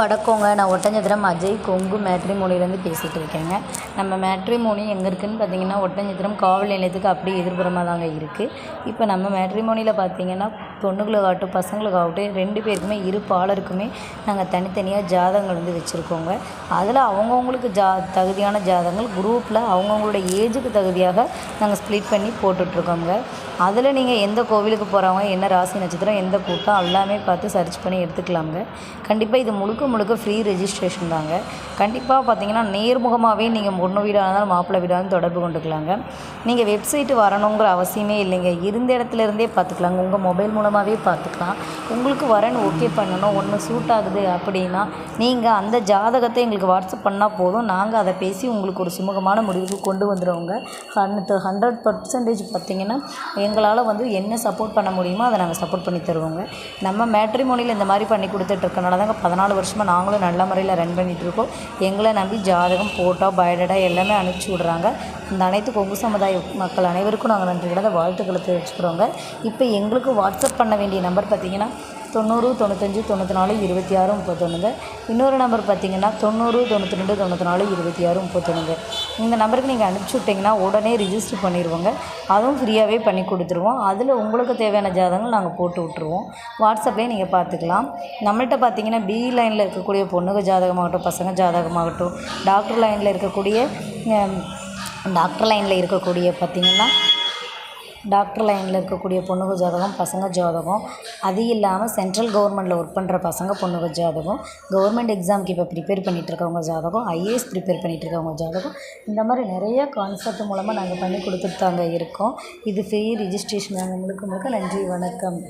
வடக்கோங்க. நான் ஒட்டஞ்சத்திரம் அஜய் கொங்கு மேட்ரிமோனிலேருந்து பேசிகிட்டு இருக்கேங்க. நம்ம மேட்ரிமோனி எங்கே இருக்குதுன்னு பார்த்தீங்கன்னா ஒட்டஞ்சத்திரம் காவல் நிலையத்துக்கு அப்படியே எதிர்புறமாக தாங்க இருக்குது இப்போ நம்ம மேட்ரிமோனியில் பார்த்தீங்கன்னா பொண்ணுகளுக்காகட்டும் பசங்களுக்காகட்டும் ரெண்டு பேருக்குமே இரு பாலருக்குமே நாங்கள் தனித்தனியாக ஜாதகங்கள் வந்து வச்சுருக்கோங்க. அதில் அவங்கவுங்களுக்கு ஜா தகுதியான ஜாதகங்கள் குரூப்பில் அவங்கவுங்களோட ஏஜுக்கு தகுதியாக நாங்கள் ஸ்ப்ளிட் பண்ணி போட்டுட்ருக்கோங்க. அதில் நீங்கள் எந்த கோவிலுக்கு போகிறவங்க என்ன ராசி நட்சத்திரம் எந்த கூட்டம் எல்லாமே பார்த்து சர்ச் பண்ணி எடுத்துக்கலாங்க கண்டிப்பாக இது முழுக்க முழுக்க ஃப்ரீ ரெஜிஸ்ட்ரேஷன் தாங்க. கண்டிப்பாக பார்த்தீங்கன்னா நேர்முகமாகவே நீங்கள் பொண்ணு வீடாக இருந்தாலும் மாப்பிள்ளை வீடாக இருந்தாலும் தொடர்பு கொண்டுக்கலாங்க. நீங்கள் வெப்சைட்டு வரணுங்கிற அவசியமே இல்லைங்க. இருந்த இடத்துல இருந்தே பார்த்துக்கலாங்க. உங்கள் மொபைல் மூலமாகவே பார்த்துக்கலாம். உங்களுக்கு வரேன்னு ஓகே பண்ணணும். ஒன்று சூட் ஆகுது அப்படின்னா நீங்கள் அந்த ஜாதகத்தை எங்களுக்கு வாட்ஸ்அப் பண்ணால் போதும். நாங்கள் அதை பேசி உங்களுக்கு ஒரு சுமூகமான முடிவுக்கு கொண்டு வந்துடுவோங்க. ஹண்ட் ஹண்ட்ரட் பர்சன்டேஜ் பார்த்தீங்கன்னா எங்களால் வந்து என்ன சப்போர்ட் பண்ண முடியுமோ அதை நாங்கள் சப்போர்ட் பண்ணி தருவோங்க. நம்ம மேட்ரிமோனியில் இந்த மாதிரி பண்ணி கொடுத்துட்ருக்கனால தாங்க பதினாலு வருஷமாக நாங்களும் நல்ல முறையில் ரன் பண்ணிகிட்ருக்கோம் எங்களை நம்பி ஜாதகம் ஃபோட்டோ பயோடேட்டா எல்லாமே அனுப்பிச்சி விட்றாங்க. இந்த அனைத்து கொங்கு சமுதாய மக்கள் அனைவருக்கும் நாங்கள் நன்றி கிடந்த வாழ்த்துக்களை தெரிவிச்சுக்கிறோங்க. இப்போ எங்களுக்கு வாட்ஸ்அப் பண்ண வேண்டிய நம்பர் பார்த்திங்கன்னா தொண்ணூறு தொண்ணூத்தஞ்சு தொண்ணூற்றி நாலு இருபத்தி ஆறு முப்பத்தொன்றுங்க இன்னொரு நம்பர் பார்த்தீங்கன்னா தொண்ணூறு தொண்ணூற்றி ரெண்டு தொண்ணூற்றி நாலு இருபத்தி ஆறு முப்பத்தொன்றுங்க இந்த நம்பருக்கு நீங்கள் அனுப்பிச்சி விட்டிங்கன்னா உடனே ரிஜிஸ்டர் பண்ணிடுவோங்க அதுவும் ஃப்ரீயாகவே பண்ணி கொடுத்துருவோம். அதில் உங்களுக்கு தேவையான ஜாதகங்கள் நாங்கள் போட்டு விட்ருவோம் வாட்ஸ்அப்லேயே நீங்கள் பார்த்துக்கலாம். நம்மள்கிட்ட பார்த்தீங்கன்னா பி லைனில் இருக்கக்கூடிய பொண்ணுங்க ஜாதகமாகட்டும் பசங்க ஜாதகமாகட்டும் டாக்டர் லைனில் இருக்கக்கூடிய டாக்டர் லைனில் இருக்கக்கூடிய பார்த்திங்கன்னா டாக்டர் லைனில் இருக்கக்கூடிய பொண்ணுக ஜாதகம் பசங்க ஜாதகம். அது இல்லாமல் சென்ட்ரல் கவர்மெண்ட்டில் ஒர்க் பண்ணுற பசங்க பொண்ணுக ஜாதகம். கவர்மெண்ட் எக்ஸாமுக்கு இப்போ ப்ரிப்பேர் பண்ணிகிட்டு இருக்கவங்க ஜாதகம் ஐஏஎஸ் ப்ரிப்பேர் பண்ணிகிட்டு இருக்கவங்க ஜாதகம். இந்த மாதிரி நிறைய கான்செப்ட் மூலமாக நாங்கள் பண்ணி கொடுத்துட்டு தாங்க இருக்கோம். இது ஃப்ரீ ரிஜிஸ்ட்ரேஷன் நாங்கள் முழுக்க முழுக்க நன்றி வணக்கம்.